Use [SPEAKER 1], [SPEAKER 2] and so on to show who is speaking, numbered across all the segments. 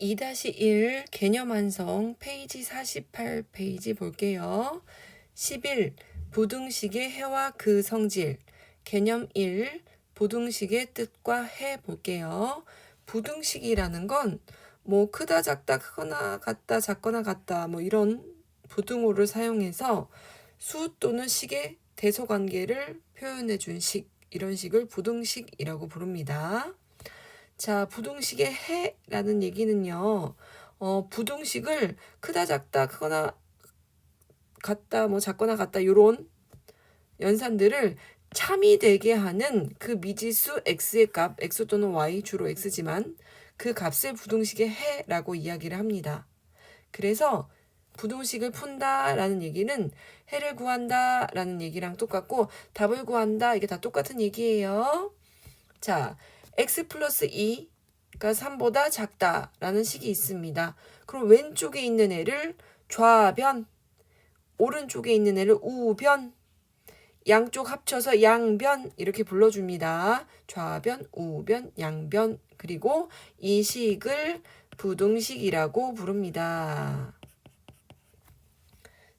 [SPEAKER 1] 2-1 개념 완성 페이지 48페이지 볼게요. 11 부등식의 해와 그 성질 개념 1 부등식의 뜻과 해 볼게요. 부등식이라는 건 뭐 크다 작다 크거나 같다 작거나 같다 뭐 이런 부등호를 사용해서 수 또는 식의 대소 관계를 표현해 준 식 이런 식을 부등식이라고 부릅니다. 자, 부등식의 해라는 얘기는요. 어, 부등식을 크다 작다 크거나 같다 뭐 작거나 같다 요런 연산들을 참이 되게 하는 그 미지수 x의 값 x 또는 y 주로 x지만 그 값을 부등식의 해라고 이야기를 합니다. 그래서 부등식을 푼다라는 얘기는 해를 구한다라는 얘기랑 똑같고 답을 구한다 이게 다 똑같은 얘기예요. 자, x 플러스 2가 3보다 작다라는 식이 있습니다. 그럼 왼쪽에 있는 애를 좌변, 오른쪽에 있는 애를 우변, 양쪽 합쳐서 양변 이렇게 불러줍니다. 좌변, 우변, 양변 그리고 이 식을 부등식이라고 부릅니다.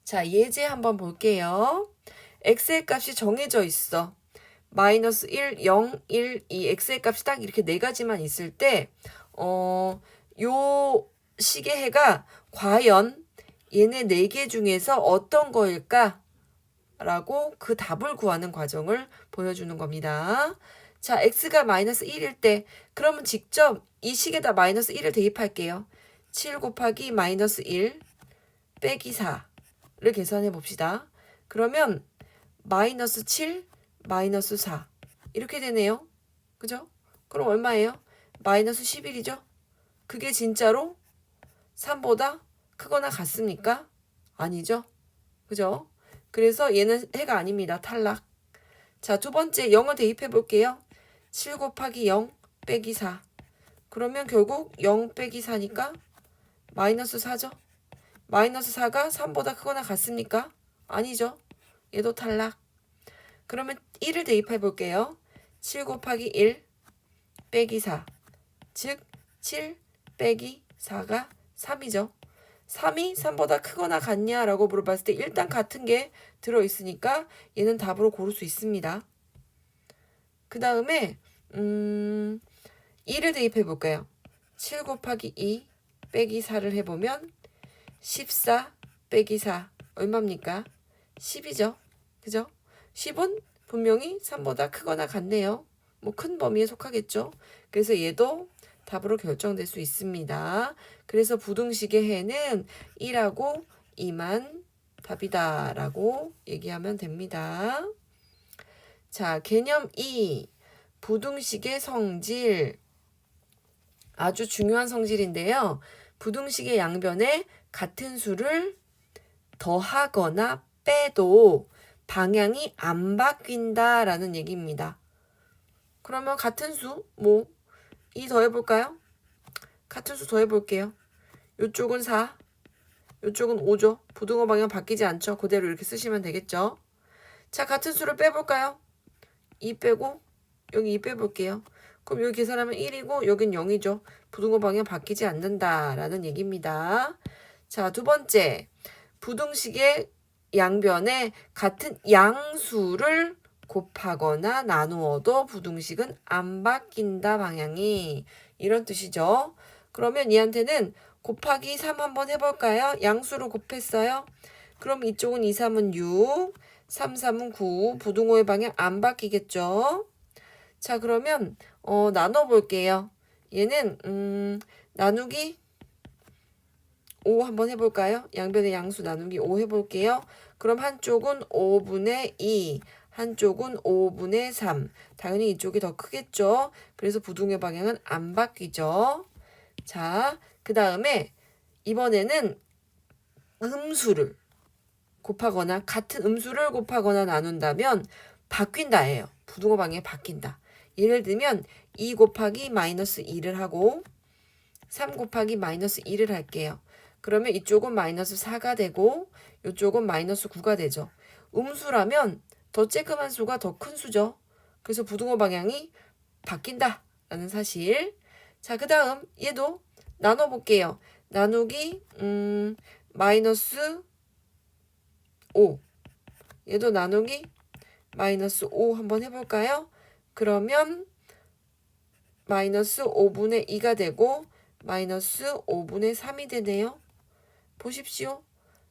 [SPEAKER 1] 자, 예제 한번 볼게요. x의 값이 정해져 있어. 마이너스 1, 0, 1, 2, x의 값이 딱 이렇게 네 가지만 있을 때, 어, 요 식의 해가 과연 얘네 네 개 중에서 어떤 거일까? 라고 그 답을 구하는 과정을 보여주는 겁니다. 자, x가 마이너스 1일 때, 그러면 직접 이 식에다 마이너스 1을 대입할게요. 7 곱하기 마이너스 1 빼기 4를 계산해 봅시다. 그러면 마이너스 7 마이너스 4 이렇게 되네요. 그죠? 그럼 얼마예요? 마이너스 11이죠? 그게 진짜로 3보다 크거나 같습니까? 아니죠? 그죠? 그래서 얘는 해가 아닙니다. 탈락. 자, 두 번째 0을 대입해 볼게요. 7 곱하기 0 빼기 4. 그러면 결국 0 빼기 4니까 마이너스 4죠? 마이너스 4가 3보다 크거나 같습니까? 아니죠? 얘도 탈락. 그러면 1을 대입해 볼게요. 7 곱하기 1 빼기 4. 즉, 7 빼기 4가 3이죠. 3이 3보다 크거나 같냐라고 물어봤을 때 일단 같은 게 들어있으니까 얘는 답으로 고를 수 있습니다. 그 다음에 음, 2를 대입해 볼까요? 7 곱하기 2 빼기 4를 해보면 14 빼기 4 얼마입니까? 10이죠. 그죠? 10은 분명히 3보다 크거나 같네요. 뭐 큰 범위에 속하겠죠. 그래서 얘도 답으로 결정될 수 있습니다. 그래서 부등식의 해는 1하고 2만 답이다라고 얘기하면 됩니다. 자, 개념 2. 부등식의 성질. 아주 중요한 성질인데요. 부등식의 양변에 같은 수를 더하거나 빼도 방향이 안 바뀐다라는 얘기입니다. 그러면 같은 수, 뭐, 2 더해볼까요? 같은 수 더해볼게요. 이쪽은 4, 이쪽은 5죠. 부등호 방향 바뀌지 않죠. 그대로 이렇게 쓰시면 되겠죠. 자, 같은 수를 빼볼까요? 2 빼고, 여기 2 빼볼게요. 그럼 여기 계산하면 1이고, 여긴 0이죠. 부등호 방향 바뀌지 않는다라는 얘기입니다. 자, 두 번째. 부등식의 양변에 같은 양수를 곱하거나 나누어도 부등식은 안 바뀐다 방향이 이런 뜻이죠. 그러면 얘한테는 곱하기 3 한번 해볼까요? 양수로 곱했어요. 그럼 이쪽은 2, 3은 6, 3, 3은 9, 부등호의 방향 안 바뀌겠죠? 자 그러면 어, 나눠볼게요. 얘는 음, 나누기 5 한번 해볼까요? 양변의 양수 나누기 5 해볼게요. 그럼 한쪽은 5분의 2, 한쪽은 5분의 3. 당연히 이쪽이 더 크겠죠? 그래서 부등의 방향은 안 바뀌죠. 자, 그 다음에 이번에는 음수를 곱하거나 같은 음수를 곱하거나 나눈다면 바뀐다예요. 부등호 방향이 바뀐다. 예를 들면 2 곱하기 마이너스 2를 하고 3 곱하기 마이너스 2를 할게요. 그러면 이쪽은 마이너스 4가 되고 이쪽은 마이너스 9가 되죠. 음수라면 더 쬐끔한 수가 더 큰 수죠. 그래서 부등호 방향이 바뀐다 라는 사실. 자, 그 다음 얘도 나눠볼게요. 나누기 음 마이너스 5 얘도 나누기 마이너스 5 한번 해볼까요? 그러면 마이너스 5분의 2가 되고 마이너스 5분의 3이 되네요. 보십시오.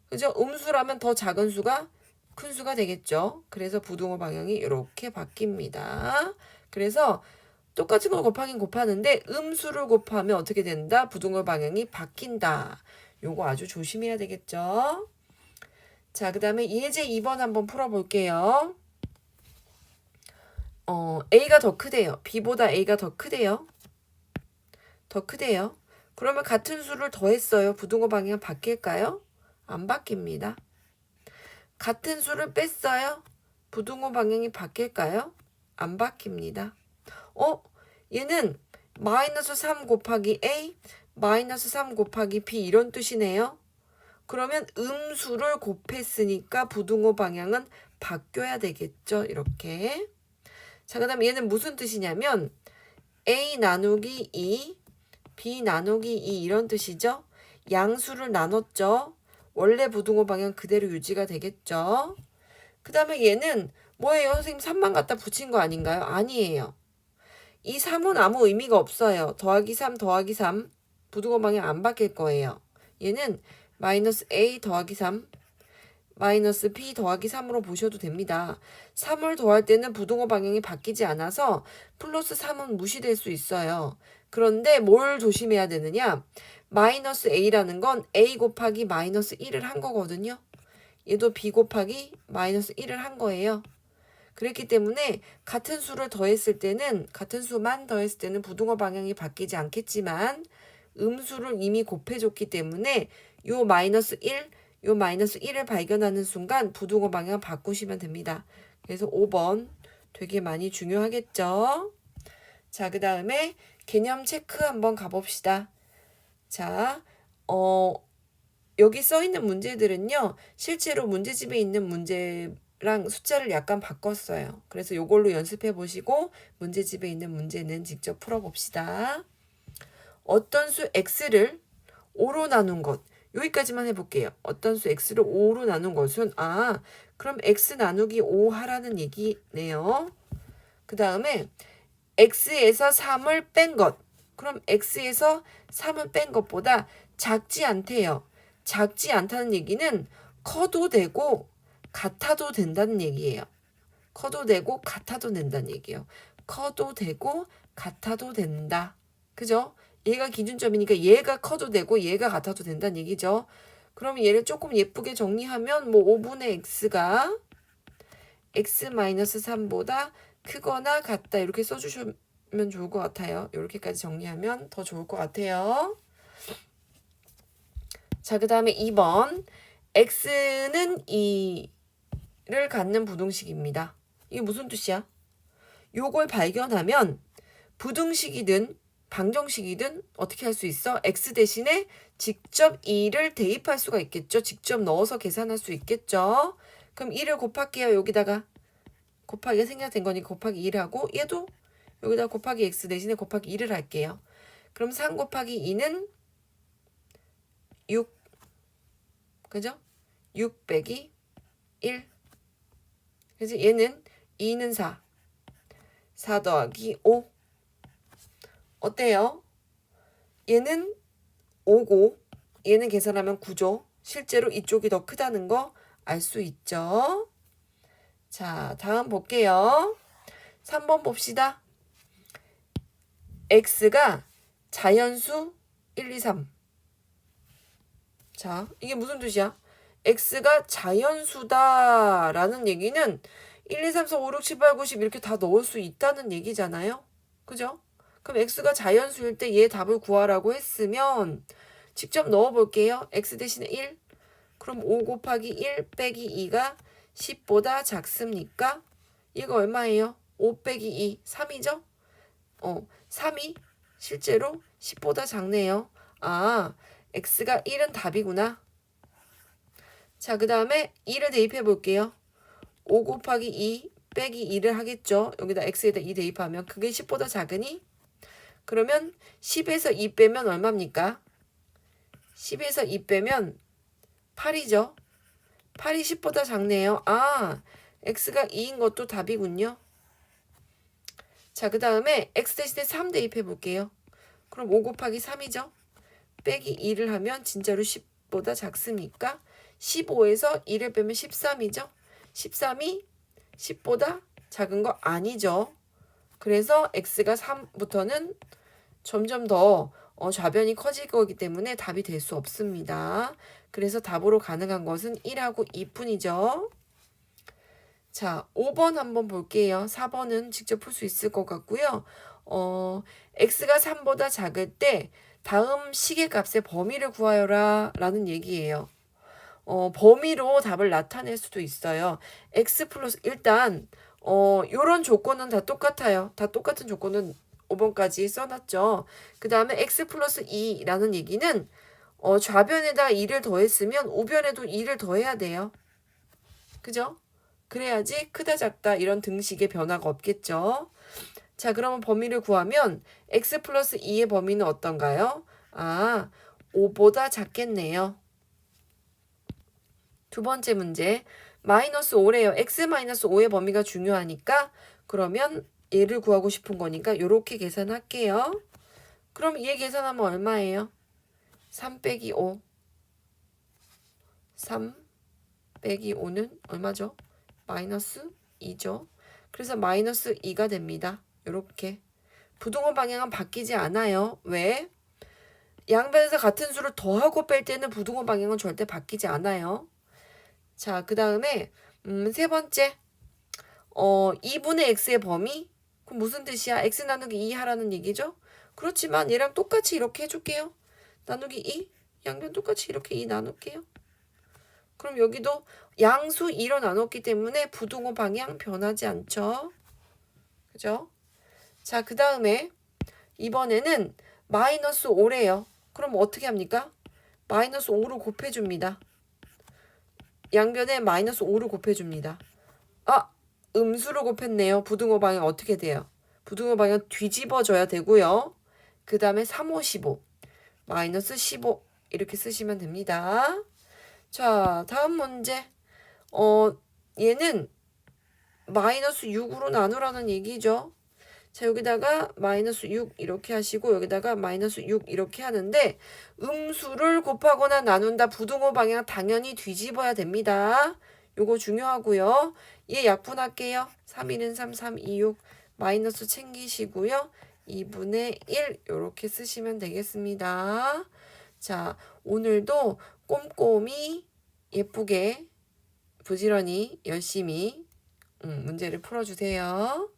[SPEAKER 1] 그죠? 음수라면 더 작은 수가 큰 수가 되겠죠. 그래서 부등호 방향이 이렇게 바뀝니다. 그래서 똑같은 걸 곱하긴 곱하는데 음수를 곱하면 어떻게 된다? 부등호 방향이 바뀐다. 요거 아주 조심해야 되겠죠. 자, 그 다음에 예제 2번 한번 풀어볼게요. 어, A가 더 크대요. B보다 A가 더 크대요. 더 크대요. 그러면 같은 수를 더했어요. 부등호 방향 바뀔까요? 안 바뀝니다. 같은 수를 뺐어요. 부등호 방향이 바뀔까요? 안 바뀝니다. 어? 얘는 마이너스 3 곱하기 A, 마이너스 3 곱하기 B 이런 뜻이네요. 그러면 음수를 곱했으니까 부등호 방향은 바뀌어야 되겠죠. 이렇게. 자, 그 다음 얘는 무슨 뜻이냐면 A 나누기 2, B 나누기 2 이런 뜻이죠. 양수를 나눴죠. 원래 부등호 방향 그대로 유지가 되겠죠. 그 다음에 얘는 뭐예요? 선생님 3만 갖다 붙인 거 아닌가요? 아니에요. 이 3은 아무 의미가 없어요. 더하기 3 더하기 3 부등호 방향 안 바뀔 거예요. 얘는 마이너스 A 더하기 3 마이너스 B 더하기 3으로 보셔도 됩니다. 3을 더할 때는 부등호 방향이 바뀌지 않아서 플러스 3은 무시될 수 있어요. 그런데 뭘 조심해야 되느냐? 마이너스 A라는 건 A 곱하기 마이너스 1을 한 거거든요. 얘도 B 곱하기 마이너스 1을 한 거예요. 그렇기 때문에 같은 수를 더했을 때는 같은 수만 더했을 때는 부등호 방향이 바뀌지 않겠지만 음수를 이미 곱해줬기 때문에 요 마이너스 1, 요 마이너스 1을 발견하는 순간 부등호 방향 바꾸시면 됩니다. 그래서 5번 되게 많이 중요하겠죠. 자, 그 다음에 개념 체크 한번 가봅시다. 자, 어, 여기 써 있는 문제들은요, 실제로 문제집에 있는 문제랑 숫자를 약간 바꿨어요. 그래서 요걸로 연습해 보시고, 문제집에 있는 문제는 직접 풀어 봅시다. 어떤 수 x를 5로 나눈 것. 여기까지만 해볼게요. 어떤 수 x를 5로 나눈 것은, 아, 그럼 x 나누기 5 하라는 얘기네요. 그 다음에 x에서 3을 뺀 것. 그럼 x에서 3을 뺀 것보다 작지 않대요. 작지 않다는 얘기는 커도 되고 같아도 된다는 얘기예요. 커도 되고 같아도 된다는 얘기예요. 커도 되고 같아도 된다. 그죠? 얘가 기준점이니까 얘가 커도 되고 얘가 같아도 된다는 얘기죠. 그럼 얘를 조금 예쁘게 정리하면 뭐 5분의 x가 x-3보다 크거나 같다 이렇게 써주시면 좋을 것 같아요. 이렇게까지 정리하면 더 좋을 것 같아요. 자, 그 다음에 2번. x는 2를 갖는 부등식입니다. 이게 무슨 뜻이야? 요걸 발견하면 부등식이든 방정식이든 어떻게 할 수 있어? x 대신에 직접 2를 대입할 수가 있겠죠. 직접 넣어서 계산할 수 있겠죠. 그럼 2를 곱할게요. 여기다가 곱하기가 생략된 거니까 곱하기 2를 하고 얘도 여기다 곱하기 x 대신에 곱하기 2를 할게요. 그럼 3 곱하기 2는 6 그죠? 6 빼기 1 그래서 얘는 2는 4 4 더하기 5 어때요? 얘는 5고 얘는 계산하면 9죠. 실제로 이쪽이 더 크다는 거 알 수 있죠. 자, 다음 볼게요. 3번 봅시다. x가 자연수 1, 2, 3. 자, 이게 무슨 뜻이야? x가 자연수다 라는 얘기는 1, 2, 3, 4, 5, 6, 7, 8, 9, 10 이렇게 다 넣을 수 있다는 얘기잖아요. 그죠? 그럼 x가 자연수일 때 얘 답을 구하라고 했으면 직접 넣어볼게요. x 대신에 1. 그럼 5 곱하기 1 빼기 2가 10보다 작습니까? 이거 얼마예요? 5 빼기 2, 3이죠? 어, 3이 실제로 10보다 작네요. 아, x가 1은 답이구나. 자, 그 다음에 2를 대입해 볼게요. 5 곱하기 2 빼기 2를 하겠죠. 여기다 x에다 2 대입하면 그게 10보다 작으니 그러면 10에서 2 빼면 얼마입니까? 10에서 2 빼면 8이죠. 8이 10보다 작네요. 아, x가 2인 것도 답이군요. 자, 그 다음에 x 대신에 3 대입해 볼게요. 그럼 5 곱하기 3이죠. 빼기 2를 하면 진짜로 10보다 작습니까? 15에서 2를 빼면 13이죠. 13이 10보다 작은 거 아니죠. 그래서 x가 3부터는 점점 더 어, 좌변이 커질 거기 때문에 답이 될 수 없습니다. 그래서 답으로 가능한 것은 1하고 2뿐이죠. 자, 5번 한번 볼게요. 4번은 직접 풀 수 있을 것 같고요. 어, x가 3보다 작을 때 다음 시계값의 범위를 구하여라 라는 얘기예요. 어, 범위로 답을 나타낼 수도 있어요. x 플러스 일단 어, 요런 조건은 다 똑같아요. 다 똑같은 조건은 5번까지 써놨죠. 그 다음에 x 플러스 2라는 얘기는 어, 좌변에다 2를 더했으면 우변에도 2를 더해야 돼요. 그죠? 그래야지 크다 작다 이런 등식의 변화가 없겠죠. 자, 그러면 범위를 구하면 x 플러스 2의 범위는 어떤가요? 아, 5보다 작겠네요. 두 번째 문제. 마이너스 5래요. x 마이너스 5의 범위가 중요하니까 그러면 얘를 구하고 싶은 거니까 이렇게 계산할게요. 그럼 얘 계산하면 얼마예요? 3 빼기 5. 3 빼기 5는 얼마죠? 마이너스 2죠. 그래서 마이너스 2가 됩니다. 이렇게. 부동호 방향은 바뀌지 않아요. 왜? 양변에서 같은 수를 더하고 뺄 때는 부동호 방향은 절대 바뀌지 않아요. 자, 그 다음에 음, 세 번째. 어, 2분의 x의 범위? 그럼 무슨 뜻이야? x 나누기 2 하라는 얘기죠? 그렇지만 얘랑 똑같이 이렇게 해줄게요. 나누기 2. 양변 똑같이 이렇게 2 나눌게요. 그럼 여기도 양수 2로 나눴기 때문에 부동호 방향 변하지 않죠. 그죠? 자, 그 다음에 이번에는 마이너스 5래요. 그럼 어떻게 합니까? 마이너스 5로 곱해줍니다. 양변에 마이너스 5를 곱해줍니다. 아, 음수로 곱했네요. 부등호 방향 어떻게 돼요? 부등호 방향 뒤집어져야 되고요. 그 다음에 3, 5, 15. 마이너스 15 이렇게 쓰시면 됩니다. 자, 다음 문제. 어, 얘는 마이너스 6으로 나누라는 얘기죠. 자, 여기다가 마이너스 6 이렇게 하시고 여기다가 마이너스 6 이렇게 하는데 음수를 곱하거나 나눈다 부등호 방향 당연히 뒤집어야 됩니다. 요거 중요하고요. 얘 약분할게요. 3, 1은 3, 3, 2, 6 마이너스 챙기시고요. 2분의 1 이렇게 쓰시면 되겠습니다. 자, 오늘도 꼼꼼히 예쁘게 부지런히 열심히 음, 문제를 풀어주세요.